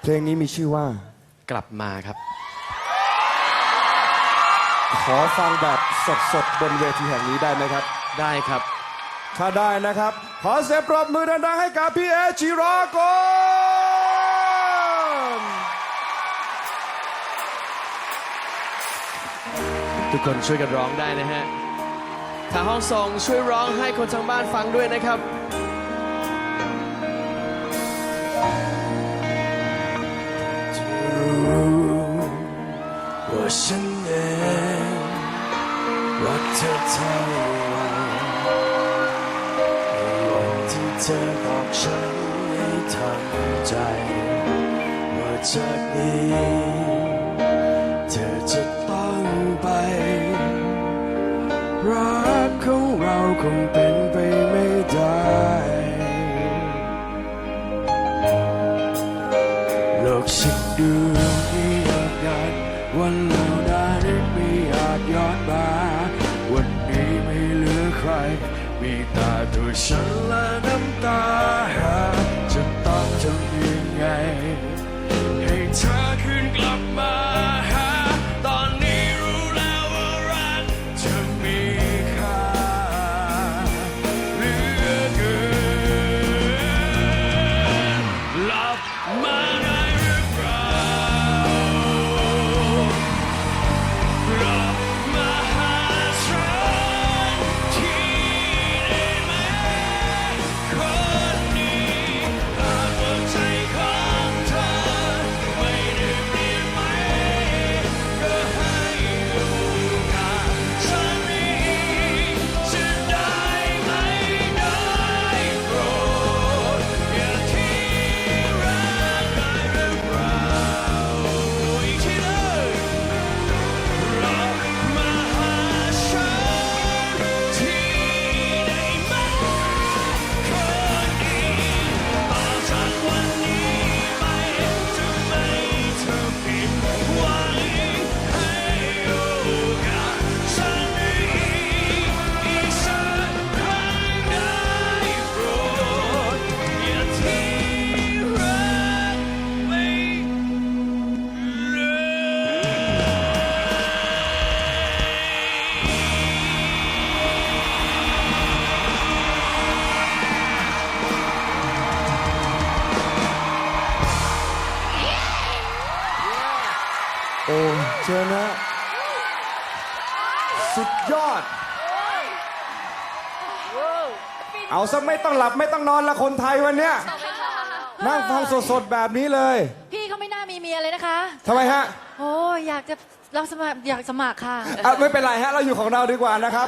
เพลงนี้มีชื่อว่า กลับมาครับ ขอฟังแบบสดๆ บนเวทีแห่งนี้ได้ไหมครับ ได้ครับ ถ้าได้นะครับ ขอเสียงปรบมือดังๆให้กับพี่เอจิรากรทุกคนช่วยกันร้องได้นะฮะทางห้องส่งช่วยร้องให้คนทางบ้านฟังด้วยนะครับ ฉันเองรักเธอเท่าไรวันที่เธอบอกฉันให้ทำใจ ว่าจากนี้ เธอจะต้องไป รักของเราคงเป็นไปไม่ได้โลกฉันดูนี่ยาวนานวันล่านั้นไม่อาจ ย้อนมา วันนี้ไม่เหลือใคร มีตาตัวฉัน อ้เชิญนะ สุดยอด เอาซะไม่ต้องหลับไม่ต้องนอนละคนไทยวันเนี้ยนั่งฟังสดๆแบบนี้เลย พี่เขาไม่น่ามีเมียเลยนะคะทำไมฮะ โอ้ยอยากจะรับสมัครอยากสมัครค่ะ อะ ไม่เป็นไรฮะ เราอยู่ของเราดีกว่านะครับ